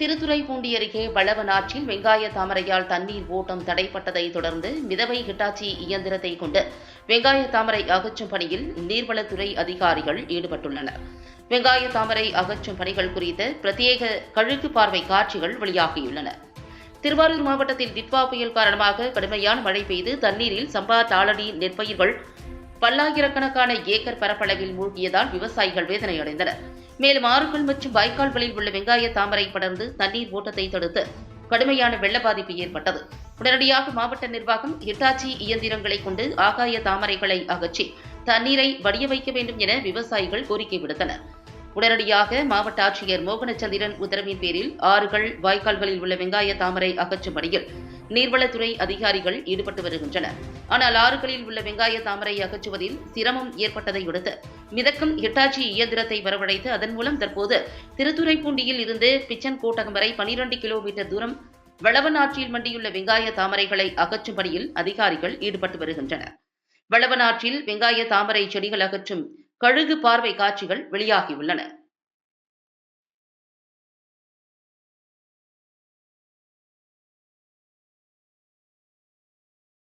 திருத்துறைப்பூண்டி அருகே வளவனாற்றில் வெங்காய தாமரையால் தண்ணீர் ஓட்டம் தடைப்பட்டதை தொடர்ந்து மிதவை ஹிட்டாச்சி இயந்திரத்தை கொண்டு வெங்காய தாமரை அகற்றும் பணியில் நீர்வளத்துறை அதிகாரிகள் ஈடுபட்டுள்ளனர். வெங்காய தாமரை அகற்றும் பணிகள் குறித்த பிரத்யேக கழுகு பார்வை காட்சிகள் வெளியாகியுள்ளன. திருவாரூர் மாவட்டத்தில் டிட்வா புயல் காரணமாக கடுமையான மழை பெய்து தண்ணீரில் சம்பா தாளடி நெற்பயிர்கள் பல்லாயிரக்கணக்கான ஏக்கர் பரப்பளவில் மூழ்கியதால் விவசாயிகள் வேதனையடைந்தனர். மேலும் ஆறுகள் மற்றும் வாய்க்கால்களில் உள்ள வெங்காய தாமரை படர்ந்து தண்ணீர் ஓட்டத்தை தடுத்து கடுமையான வெள்ள பாதிப்பு ஏற்பட்டது. உடனடியாக மாவட்ட நிர்வாகம் ஹிட்டாச்சி இயந்திரங்களை கொண்டு ஆகாய தாமரைகளை அகற்றி தண்ணீரை வடிய வைக்க வேண்டும் என விவசாயிகள் கோரிக்கை விடுத்தனர். உடனடியாக மாவட்ட ஆட்சியர் மோகனச்சந்திரன் உத்தரவின் பேரில் ஆறுகள் வாய்க்கால்களில் உள்ள வெங்காய தாமரை அகற்றும் பணியில் நீர்வளத்துறை அதிகாரிகள் ஈடுபட்டு வருகின்றனர். ஆனால் ஆறுகளில் உள்ள வெங்காய தாமரை அகற்றுவதில் சிரமம் ஏற்பட்டதையடுத்து மிதக்கும் ஹிட்டாச்சி இயந்திரத்தை வரவழைத்து அதன் மூலம் தற்போது திருத்துறைப்பூண்டியில் இருந்து பிச்சன் கோட்டகம் வரை பனிரெண்டு கிலோமீட்டர் தூரம் வளவனாற்றில் மண்டியுள்ள வெங்காய தாமரைகளை அகற்றும் பணியில் அதிகாரிகள் ஈடுபட்டு வருகின்றனர். வளவனாற்றில் வெங்காய தாமரை செடிகள் அகற்றும் கழுகு பார்வை காட்சிகள் வெளியாகியுள்ளன.